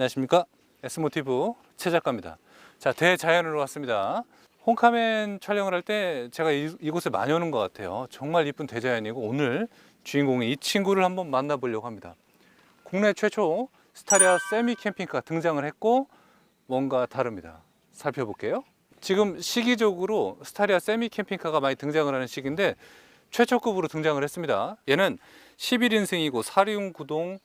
안녕하십니까? S모티브 최 작가입니다. 자 대자연으로 왔습니다. 홈카멘 촬영을 할 때 제가 이, 이곳에 많이 오는 것 같아요. 정말 이쁜 대자연이고 오늘 주인공이 이 친구를 한번 만나보려고 합니다. 국내 최초 스타리아 세미 캠핑카가 등장을 했고 뭔가 다릅니다. 살펴볼게요. 지금 시기적으로 스타리아 세미 캠핑카가 많이 등장을 하는 시기인데 최초급으로 등장을 했습니다. 얘는 11인승이고 사륜 구동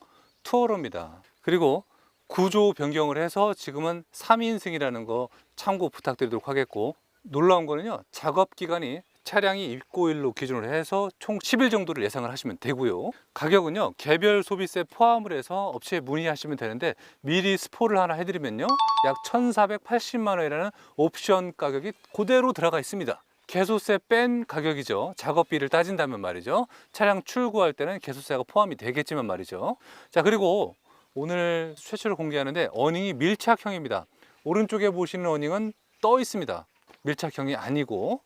투어로입니다. 그리고 구조 변경을 해서 지금은 3인승이라는 거 참고 부탁드리도록 하겠고 놀라운 거는요 작업 기간이 차량이 입고일로 기준으로 해서 총 10일 정도를 예상을 하시면 되고요. 가격은요 개별 소비세 포함을 해서 업체에 문의하시면 되는데 미리 스포를 하나 해드리면요 약 1480만 원이라는 옵션 가격이 그대로 들어가 있습니다. 개소세 뺀 가격이죠. 작업비를 따진다면 말이죠. 차량 출고할 때는 개소세가 포함이 되겠지만 말이죠. 자 그리고 오늘 최초로 공개하는데 어닝이 밀착형입니다. 오른쪽에 보시는 어닝은 떠 있습니다. 밀착형이 아니고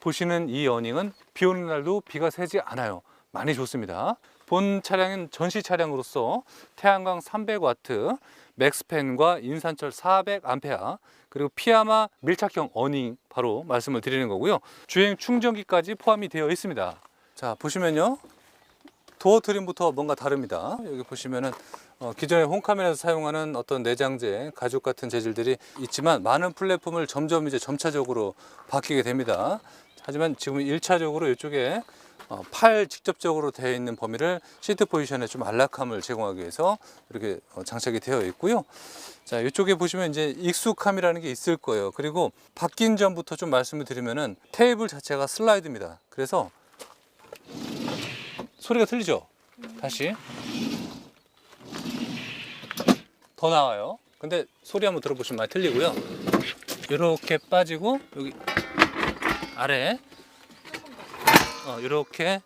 보시는 이 어닝은 비 오는 날도 비가 새지 않아요. 많이 좋습니다. 본 차량은 전시 차량으로서 태양광 300와트, 맥스팬과 인산철 400A 그리고 피아마 밀착형 어닝 바로 말씀을 드리는 거고요. 주행 충전기까지 포함이 되어 있습니다. 자 보시면요. 도어 트림부터 뭔가 다릅니다. 여기 보시면은 어, 기존의 홈카메라에서 사용하는 어떤 내장재, 가죽 같은 재질들이 있지만 많은 플랫폼을 점점 이제 점차적으로 바뀌게 됩니다. 하지만 지금 1차적으로 이쪽에 어, 팔 직접적으로 되어 있는 범위를 시트 포지션에 좀 안락함을 제공하기 위해서 이렇게 어, 장착이 되어 있고요. 자, 이쪽에 보시면 이제 익숙함이라는 게 있을 거예요. 그리고 바뀐 점부터 좀 말씀을 드리면은 테이블 자체가 슬라이드입니다. 그래서 소리가 틀리죠? 다시 더 나와요. 근데 소리 한번 들어보시면 많이 틀리고요. 이렇게 빠지고 여기 아래 어, 이렇게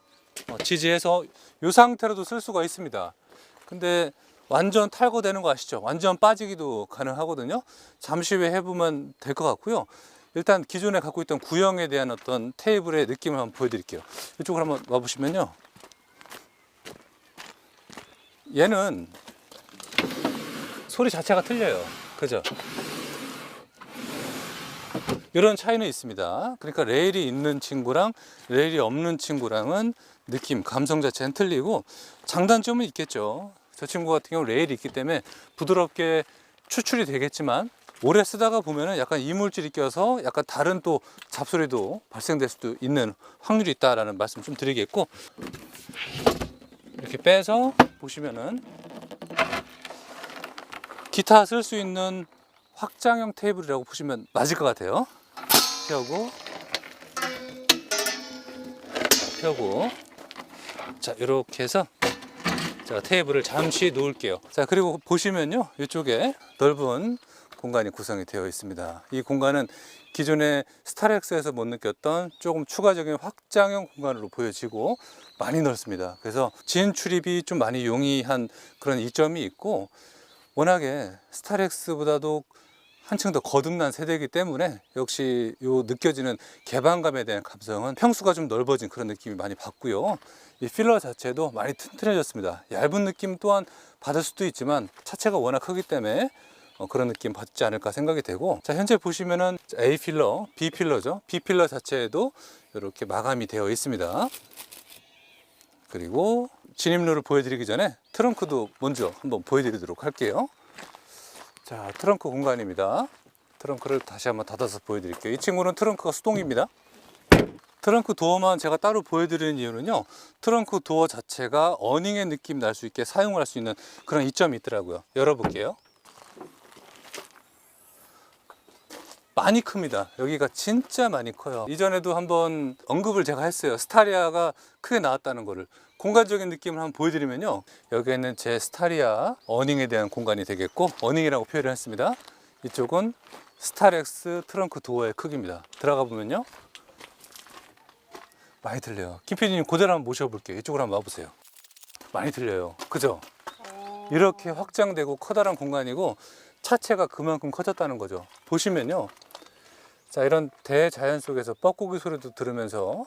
어, 지지해서 이 상태로도 쓸 수가 있습니다. 근데 완전 탈거되는 거 아시죠? 완전 빠지기도 가능하거든요. 잠시 후에 해보면 될 것 같고요. 일단 기존에 갖고 있던 구형에 대한 어떤 테이블의 느낌을 한번 보여드릴게요. 이쪽으로 한번 와보시면요. 얘는 소리 자체가 틀려요. 그죠? 이런 차이는 있습니다. 그러니까 레일이 있는 친구랑 레일이 없는 친구랑은 느낌, 감성 자체는 틀리고 장단점은 있겠죠. 저 친구 같은 경우 레일이 있기 때문에 부드럽게 추출이 되겠지만 오래 쓰다가 보면은 약간 이물질이 껴서 약간 다른 또 잡소리도 발생될 수도 있는 확률이 있다라는 말씀 좀 드리겠고 이렇게 빼서 보시면은 기타 쓸 수 있는 확장형 테이블이라고 보시면 맞을 것 같아요. 펴고 펴고 자 이렇게 해서 자 테이블을 잠시 놓을게요. 자 그리고 보시면요 이쪽에 넓은 공간이 구성이 되어 있습니다. 이 공간은 기존의 스타렉스에서 못 느꼈던 조금 추가적인 확장형 공간으로 보여지고 많이 넓습니다. 그래서 진출입이 좀 많이 용이한 그런 이점이 있고 워낙에 스타렉스보다도 한층 더 거듭난 세대이기 때문에 역시 요 느껴지는 개방감에 대한 감성은 평수가 좀 넓어진 그런 느낌이 많이 받고요. 이 필러 자체도 많이 튼튼해졌습니다. 얇은 느낌 또한 받을 수도 있지만 차체가 워낙 크기 때문에 어, 그런 느낌 받지 않을까 생각이 되고 자 현재 보시면은 A 필러, B 필러죠. B 필러 자체에도 이렇게 마감이 되어 있습니다. 그리고 진입로를 보여드리기 전에 트렁크도 먼저 한번 보여드리도록 할게요. 자, 트렁크 공간입니다. 트렁크를 다시 한번 닫아서 보여드릴게요. 이 친구는 트렁크가 수동입니다. 트렁크 도어만 제가 따로 보여드리는 이유는요. 트렁크 도어 자체가 어닝의 느낌 날 수 있게 사용을 할 수 있는 그런 이점이 있더라고요. 열어볼게요. 많이 큽니다. 여기가 진짜 많이 커요. 이전에도 한번 언급을 제가 했어요. 스타리아가 크게 나왔다는 거를. 공간적인 느낌을 한번 보여드리면요. 여기에는 제 스타리아 어닝에 대한 공간이 되겠고, 어닝이라고 표현을 했습니다. 이쪽은 스타렉스 트렁크 도어의 크기입니다. 들어가 보면요. 많이 들려요. 김PD님 그대로 한번 모셔볼게요. 이쪽으로 한번 와보세요. 많이 들려요. 그죠? 이렇게 확장되고 커다란 공간이고 차체가 그만큼 커졌다는 거죠. 보시면요. 자, 이런 대자연 속에서 뻐꾸기 소리도 들으면서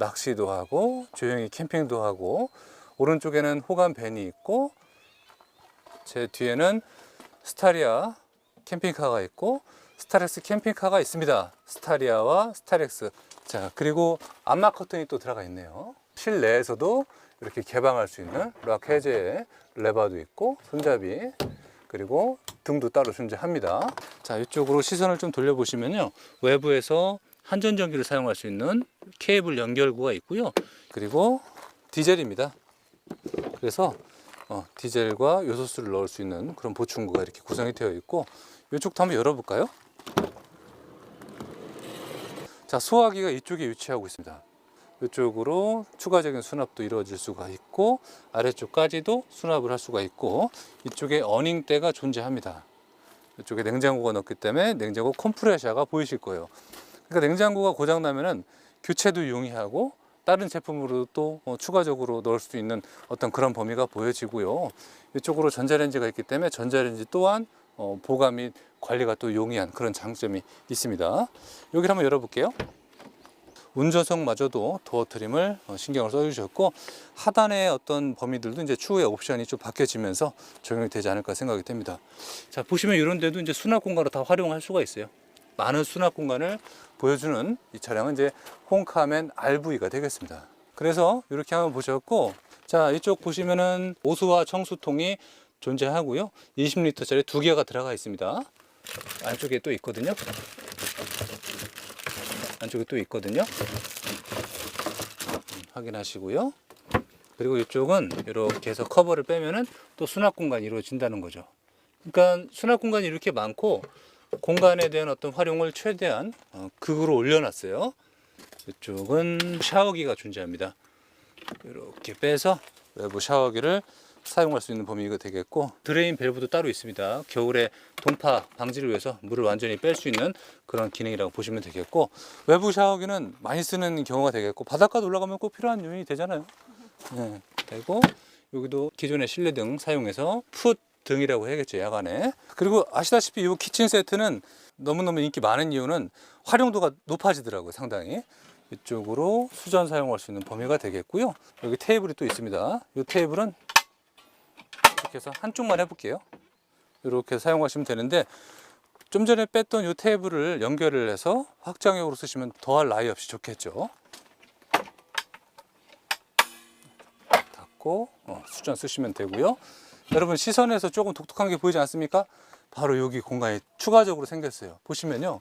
낚시도 하고 조용히 캠핑도 하고 오른쪽에는 호감 밴이 있고 제 뒤에는 스타리아 캠핑카가 있고 스타렉스 캠핑카가 있습니다. 스타리아와 스타렉스. 자, 그리고 암막 커튼이 또 들어가 있네요. 실내에서도 이렇게 개방할 수 있는 락 해제 레버도 있고 손잡이 그리고 등도 따로 존재합니다. 자, 이쪽으로 시선을 좀 돌려보시면요. 외부에서 한전 전기를 사용할 수 있는 케이블 연결구가 있고요. 그리고 디젤입니다. 그래서 어, 디젤과 요소수를 넣을 수 있는 그런 보충구가 이렇게 구성이 되어 있고 이쪽도 한번 열어볼까요? 자, 소화기가 이쪽에 위치하고 있습니다. 이쪽으로 추가적인 수납도 이루어질 수가 있고 아래쪽까지도 수납을 할 수가 있고 이쪽에 어닝대가 존재합니다. 이쪽에 냉장고가 넣기 때문에 냉장고 컴프레셔가 보이실 거예요. 그러니까 냉장고가 고장 나면은 교체도 용이하고 다른 제품으로 또 어, 추가적으로 넣을 수 있는 어떤 그런 범위가 보여지고요. 이쪽으로 전자레인지가 있기 때문에 전자레인지 또한 어, 보관 및 관리가 또 용이한 그런 장점이 있습니다. 여기를 한번 열어볼게요. 운전석마저도 도어 트림을 어, 신경을 써주셨고 하단의 어떤 범위들도 이제 추후에 옵션이 좀 바뀌어지면서 적용이 되지 않을까 생각이 됩니다. 자 보시면 이런 데도 이제 수납 공간으로 다 활용할 수가 있어요. 많은 수납 공간을 보여주는 이 차량은 이제 홍카멘 RV가 되겠습니다. 그래서 이렇게 한번 보셨고 자 이쪽 보시면은 오수와 청수통이 존재하고요. 20리터짜리 두 개가 들어가 있습니다. 안쪽에 또 있거든요. 안쪽에 또 있거든요. 음, 확인하시고요. 그리고 이쪽은 이렇게 해서 커버를 빼면은 또 수납 공간이 이루어진다는 거죠. 그러니까 수납 공간이 이렇게 많고 공간에 대한 어떤 활용을 최대한 어, 극으로 올려놨어요. 이쪽은 샤워기가 존재합니다. 이렇게 빼서 외부 샤워기를 사용할 수 있는 범위가 되겠고 드레인 밸브도 따로 있습니다. 겨울에 동파 방지를 위해서 물을 완전히 뺄 수 있는 그런 기능이라고 보시면 되겠고 외부 샤워기는 많이 쓰는 경우가 되겠고 바닷가도 올라가면 꼭 필요한 요인이 되잖아요. 네, 되고 여기도 기존의 실내등 사용해서 풋 등이라고 해야겠죠 야간에. 그리고 아시다시피 이 키친 세트는 너무너무 인기 많은 이유는 활용도가 높아지더라고요 상당히. 이쪽으로 수전 사용할 수 있는 범위가 되겠고요. 여기 테이블이 또 있습니다. 이 테이블은 이렇게 해서 한쪽만 해볼게요. 이렇게 사용하시면 되는데 좀 전에 뺐던 이 테이블을 연결을 해서 확장형으로 쓰시면 더할 나위 없이 좋겠죠. 닫고 어, 수전 쓰시면 되고요 여러분 시선에서 조금 독특한 게 보이지 않습니까? 바로 여기 공간이 추가적으로 생겼어요. 보시면요.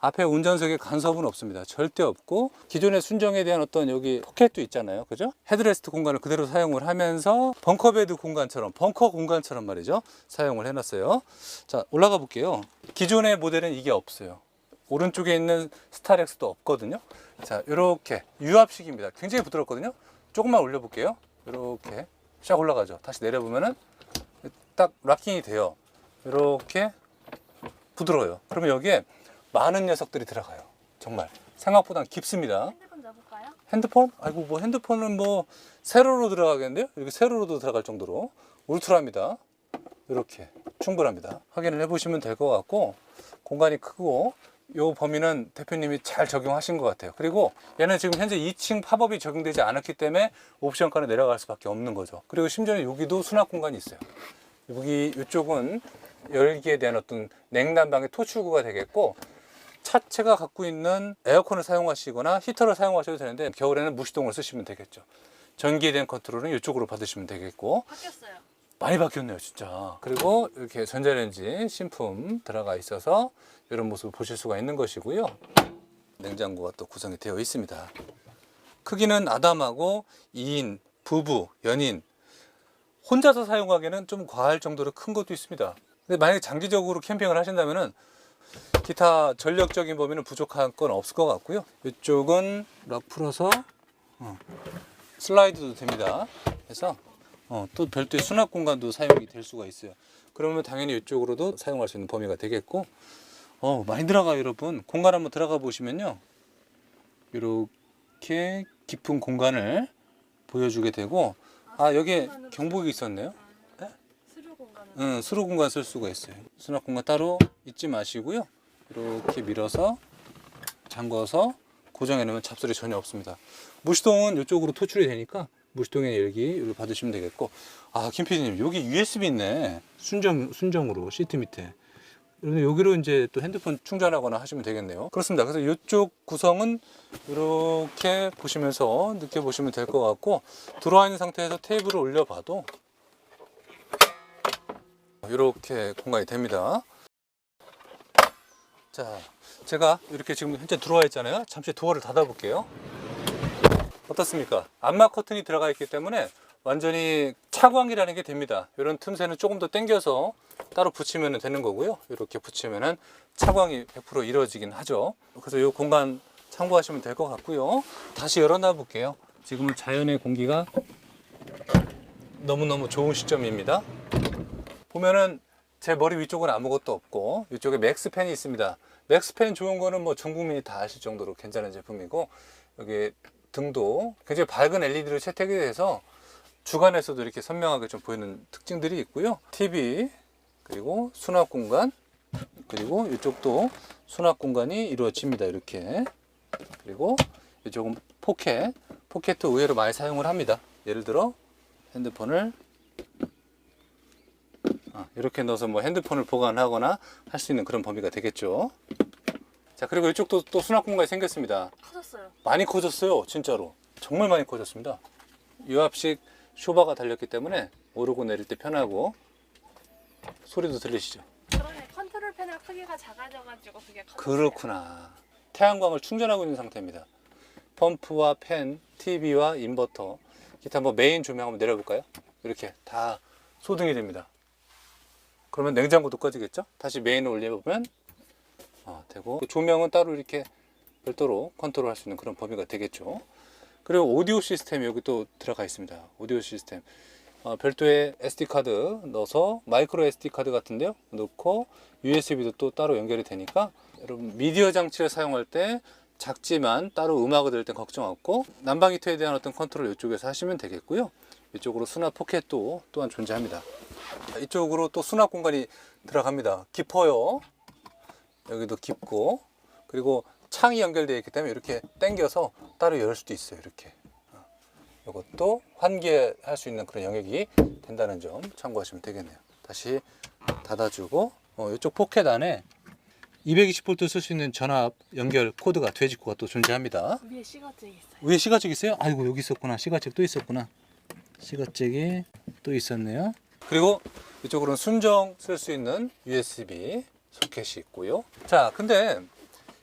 앞에 운전석에 간섭은 없습니다. 절대 없고 기존의 순정에 대한 어떤 여기 포켓도 있잖아요. 그죠? 헤드레스트 공간을 그대로 사용을 하면서 벙커베드 공간처럼 벙커 공간처럼 말이죠. 사용을 해놨어요. 자 올라가 볼게요. 기존의 모델은 이게 없어요. 오른쪽에 있는 스타렉스도 없거든요. 자 이렇게 유압식입니다. 굉장히 부드럽거든요. 조금만 올려 볼게요. 이렇게 쫙 올라가죠. 다시 내려보면은 딱 락킹이 돼요. 이렇게 부드러워요. 그러면 여기에 많은 녀석들이 들어가요. 정말 생각보다 깊습니다. 핸드폰? 핸드폰? 아이고 뭐 핸드폰은 뭐 세로로 들어가겠는데요? 이렇게 세로로도 들어갈 정도로 울트라입니다. 이렇게 충분합니다. 확인을 해보시면 될 것 같고 공간이 크고 요 범위는 대표님이 잘 적용하신 것 같아요. 그리고 얘는 지금 현재 2층 팝업이 적용되지 않았기 때문에 옵션가로 내려갈 수밖에 없는 거죠. 그리고 심지어 여기도 수납 공간이 있어요. 여기 이쪽은 열기에 대한 어떤 냉난방의 토출구가 되겠고 차체가 갖고 있는 에어컨을 사용하시거나 히터를 사용하셔도 되는데 겨울에는 무시동을 쓰시면 되겠죠. 전기에 대한 컨트롤은 이쪽으로 받으시면 되겠고 바뀌었어요. 많이 바뀌었네요, 진짜. 그리고 이렇게 전자레인지 신품 들어가 있어서 이런 모습을 보실 수가 있는 것이고요. 냉장고가 또 구성이 되어 있습니다. 크기는 아담하고 2인, 부부, 연인, 혼자서 사용하기에는 좀 과할 정도로 큰 것도 있습니다. 근데 만약에 장기적으로 캠핑을 하신다면 은 기타 전력적인 범위는 부족한 건 없을 것 같고요. 이쪽은 락 풀어서 어, 슬라이드도 됩니다. 그래서 어, 또 별도의 수납 공간도 사용이 될 수가 있어요. 그러면 당연히 이쪽으로도 사용할 수 있는 범위가 되겠고, 어, 많이 들어가요, 여러분. 공간 한번 들어가 보시면요. 이렇게 깊은 공간을 보여주게 되고, 아, 여기에 경보기 있었네요. 공간은 응, 수로 공간 쓸 수가 있어요. 수납 공간 따로 잊지 마시고요. 이렇게 밀어서 잠궈서 고정해 놓으면 잡소리 전혀 없습니다. 무시동은 이쪽으로 토출이 되니까 무시동의 열기를 받으시면 되겠고. 아 김PD님 여기 USB 있네. 순정 순정으로 시트 밑에. 여기로 이제 또 핸드폰 충전하거나 하시면 되겠네요. 그렇습니다. 그래서 이쪽 구성은 이렇게 보시면서 느껴보시면 될 것 같고 들어와 있는 상태에서 테이블을 올려봐도 이렇게 공간이 됩니다. 자 제가 이렇게 지금 현재 들어와 있잖아요. 잠시 도어를 닫아 볼게요 어떻습니까? 암막 커튼이 들어가 있기 때문에 완전히 차광이라는 게 됩니다. 이런 틈새는 조금 더 당겨서 따로 붙이면 되는 거고요. 이렇게 붙이면은 차광이 100% 이루어지긴 하죠. 그래서 이 공간 참고하시면 될 것 같고요. 다시 열어놔 볼게요. 지금은 자연의 공기가 너무너무 좋은 시점입니다. 보면은 제 머리 위쪽은 아무것도 없고 이쪽에 맥스팬이 있습니다. 맥스팬 좋은 거는 뭐 전 국민이 다 아실 정도로 괜찮은 제품이고 여기 등도 굉장히 밝은 LED로 채택이 돼서 주간에서도 이렇게 선명하게 좀 보이는 특징들이 있고요. TV 그리고 수납 공간 그리고 이쪽도 수납 공간이 이루어집니다. 이렇게 그리고 이쪽은 포켓 포켓도 의외로 많이 사용을 합니다. 예를 들어 핸드폰을 아, 이렇게 넣어서 뭐 핸드폰을 보관하거나 할 수 있는 그런 범위가 되겠죠. 자 그리고 이쪽도 또 수납 공간이 생겼습니다. 커졌어요. 많이 커졌어요 진짜로. 정말 많이 커졌습니다. 유압식 쇼바가 달렸기 때문에 오르고 내릴 때 편하고 소리도 들리시죠? 그러네 컨트롤 패널 크기가 작아져가지고 그게 커졌어요. 그렇구나. 태양광을 충전하고 있는 상태입니다. 펌프와 팬, TV와 인버터. 기타 뭐 메인 조명 한번 내려볼까요? 이렇게 다 소등이 됩니다. 그러면 냉장고도 꺼지겠죠? 다시 메인을 올려보면 어, 되고. 조명은 따로 이렇게 별도로 컨트롤 할 수 있는 그런 범위가 되겠죠. 그리고 오디오 시스템이 여기 또 들어가 있습니다. 오디오 시스템. 어, 별도의 SD 카드 넣어서 마이크로 SD 카드 같은데요. 넣고 USB도 또 따로 연결이 되니까 여러분 미디어 장치를 사용할 때 작지만 따로 음악을 들을 땐 걱정 없고 난방 히터에 대한 어떤 컨트롤 이쪽에서 하시면 되겠고요. 이쪽으로 수납 포켓도 또한 존재합니다. 자, 이쪽으로 또 수납 공간이 들어갑니다. 깊어요. 여기도 깊고 그리고 창이 연결되어 있기 때문에 이렇게 당겨서 따로 열 수도 있어요. 이렇게. 어, 이것도 환기할 수 있는 그런 영역이 된다는 점 참고하시면 되겠네요. 다시 닫아주고 어, 이쪽 포켓 안에 220V 쓸 수 있는 전압 연결 코드가 돼지코가 또 존재합니다. 위에 시거잭 있어요. 위에 시가잭 있어요? 아이고 여기 있었구나. 시가잭 또 있었구나. 시가잭이 또 있었네요. 그리고 이쪽으로는 순정 쓸 수 있는 USB 소켓이 있고요. 자, 근데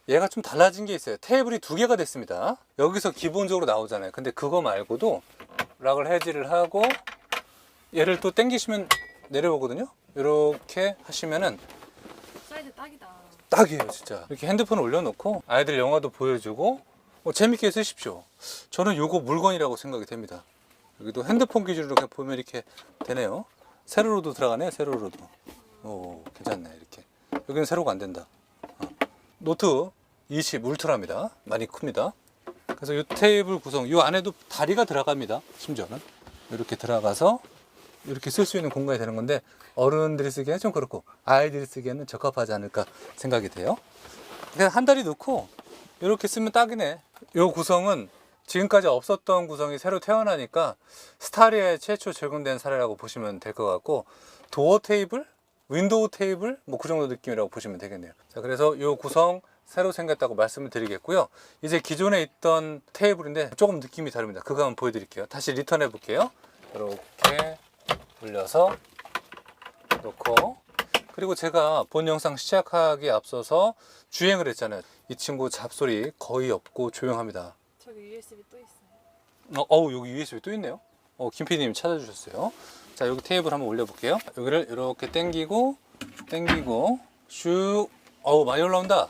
얘가 좀 달라진 게 있어요. 테이블이 두 개가 됐습니다. 여기서 기본적으로 나오잖아요. 근데 그거 말고도 락을 해지를 하고 얘를 또 당기시면 내려오거든요. 이렇게 하시면은 사이즈 딱이다. 딱이에요, 진짜. 이렇게 핸드폰을 올려놓고 아이들 영화도 보여주고 뭐 재밌게 쓰십시오. 저는 요거 물건이라고 생각이 됩니다. 여기도 핸드폰 기준으로 그냥 보면 이렇게 되네요. 세로로도 들어가네, 세로로도. 오, 괜찮네, 이렇게. 여기는 세로가 안 된다. 어. 노트 20 울트라입니다. 많이 큽니다. 그래서 이 테이블 구성, 이 안에도 다리가 들어갑니다. 심지어는. 이렇게 들어가서 이렇게 쓸 수 있는 공간이 되는 건데 어른들이 쓰기에는 좀 그렇고 아이들이 쓰기에는 적합하지 않을까 생각이 돼요. 그냥 한 다리 넣고 이렇게 쓰면 딱이네. 이 구성은 지금까지 없었던 구성이 새로 태어나니까 스타리아에 최초 적용된 사례라고 보시면 될 것 같고 도어 테이블, 윈도우 테이블 뭐 그 정도 느낌이라고 보시면 되겠네요. 자 그래서 이 구성 새로 생겼다고 말씀을 드리겠고요. 이제 기존에 있던 테이블인데 조금 느낌이 다릅니다. 그거 한번 보여드릴게요. 다시 리턴해 볼게요. 이렇게 올려서 놓고 그리고 제가 본 영상 시작하기 앞서서 주행을 했잖아요. 이 친구 잡소리 거의 없고 조용합니다. 저기 USB 또 있어요. 어, 어우 여기 USB 또 있네요. 어, 김PD님 찾아주셨어요. 자 여기 테이블 한번 올려볼게요. 여기를 이렇게 당기고 당기고 슉. 어우 많이 올라온다.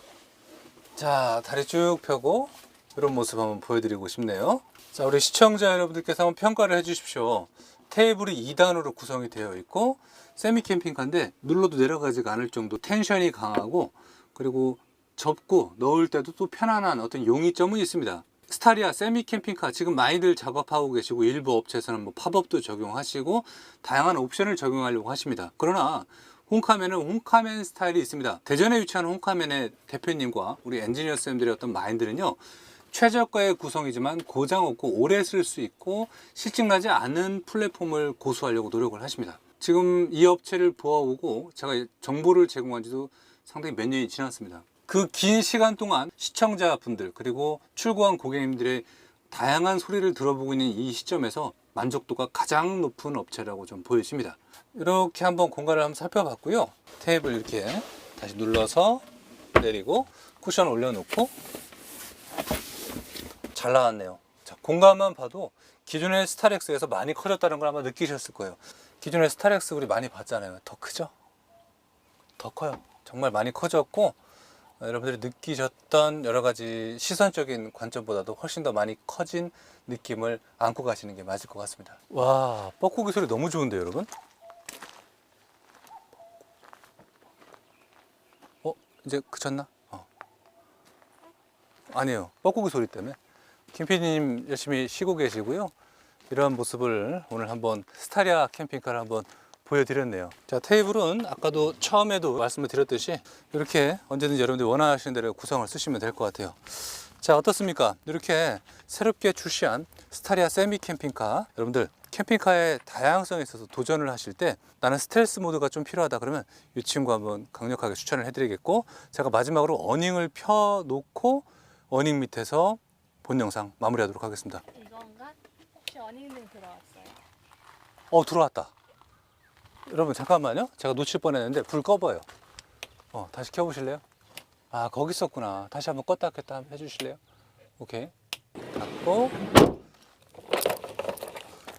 자 다리 쭉 펴고 이런 모습 한번 보여드리고 싶네요. 자 우리 시청자 여러분들께서 한번 평가를 해주십시오. 테이블이 2단으로 구성이 되어 있고 세미 캠핑카인데 눌러도 내려가지가 않을 정도 텐션이 강하고 그리고 접고 넣을 때도 또 편안한 어떤 용이점은 있습니다. 스타리아 세미 캠핑카 지금 많이들 작업하고 계시고 일부 업체에서는 뭐 팝업도 적용하시고 다양한 옵션을 적용하려고 하십니다. 그러나 홈카맨은 홈카맨 스타일이 있습니다. 대전에 위치한 홈카맨의 대표님과 우리 엔지니어 쌤들의 어떤 마인드는요. 최저가의 구성이지만 고장 없고 오래 쓸 수 있고 실증나지 않은 플랫폼을 고수하려고 노력을 하십니다. 지금 이 업체를 보아오고 제가 정보를 제공한 지도 상당히 몇 년이 지났습니다. 그 긴 시간 동안 시청자분들 그리고 출고한 고객님들의 다양한 소리를 들어보고 있는 이 시점에서 만족도가 가장 높은 업체라고 좀 보여집니다. 이렇게 한번 공간을 한번 살펴봤고요. 테이블 이렇게 다시 눌러서 내리고 쿠션 올려놓고 잘 나왔네요. 자, 공간만 봐도 기존의 스타렉스에서 많이 커졌다는 걸 아마 느끼셨을 거예요. 기존의 스타렉스 우리 많이 봤잖아요. 더 크죠? 더 커요. 정말 많이 커졌고 어, 여러분들이 느끼셨던 여러 가지 시선적인 관점보다도 훨씬 더 많이 커진 느낌을 안고 가시는 게 맞을 것 같습니다. 와, 뻐꾸기 소리 너무 좋은데요, 여러분? 어, 이제 그쳤나? 어. 아니에요. 뻐꾸기 소리 때문에. 김PD님 열심히 쉬고 계시고요. 이러한 모습을 오늘 한번 스타리아 캠핑카를 한번 보여드렸네요. 자, 테이블은 아까도 처음에도 말씀을 드렸듯이 이렇게 언제든지 여러분들이 원하시는 대로 구성을 쓰시면 될 것 같아요. 자, 어떻습니까? 이렇게 새롭게 출시한 스타리아 세미 캠핑카. 여러분들, 캠핑카의 다양성에 있어서 도전을 하실 때 나는 스텔스 모드가 좀 필요하다 그러면 이 친구 한번 강력하게 추천을 해드리겠고 제가 마지막으로 어닝을 펴놓고 어닝 밑에서 본 영상 마무리하도록 하겠습니다. 이건가? 혹시 어닝등 들어왔어요? 어 들어왔다. 여러분 잠깐만요. 제가 놓칠 뻔했는데 불 꺼봐요. 어 다시 켜보실래요? 아 거기 있었구나. 다시 한번 껐다 켰다 해주실래요? 오케이. 닫고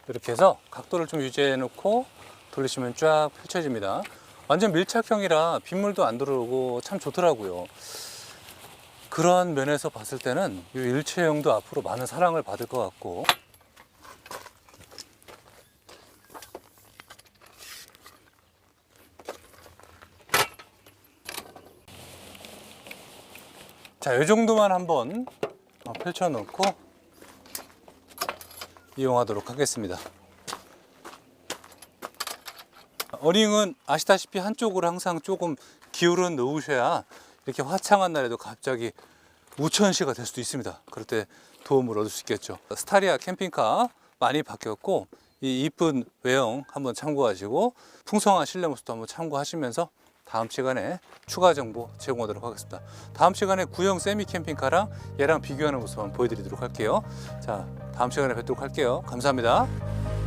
이렇게 해서 각도를 좀 유지해 놓고 돌리시면 쫙 펼쳐집니다. 완전 밀착형이라 빗물도 안 들어오고 참 좋더라고요. 그러한 면에서 봤을 때는 이 일체형도 앞으로 많은 사랑을 받을 것 같고 자, 이 정도만 한번 어, 펼쳐놓고 이용하도록 하겠습니다. 어링은 아시다시피 한쪽으로 항상 조금 기울여 놓으셔야 이렇게 화창한 날에도 갑자기 우천시가 될 수도 있습니다. 그럴 때 도움을 얻을 수 있겠죠. 스타리아 캠핑카 많이 바뀌었고 이 이쁜 외형 한번 참고하시고 풍성한 실내 모습도 한번 참고하시면서 다음 시간에 추가 정보 제공하도록 하겠습니다. 다음 시간에 구형 세미 캠핑카랑 얘랑 비교하는 모습 한번 보여드리도록 할게요. 자, 다음 시간에 뵙도록 할게요. 감사합니다.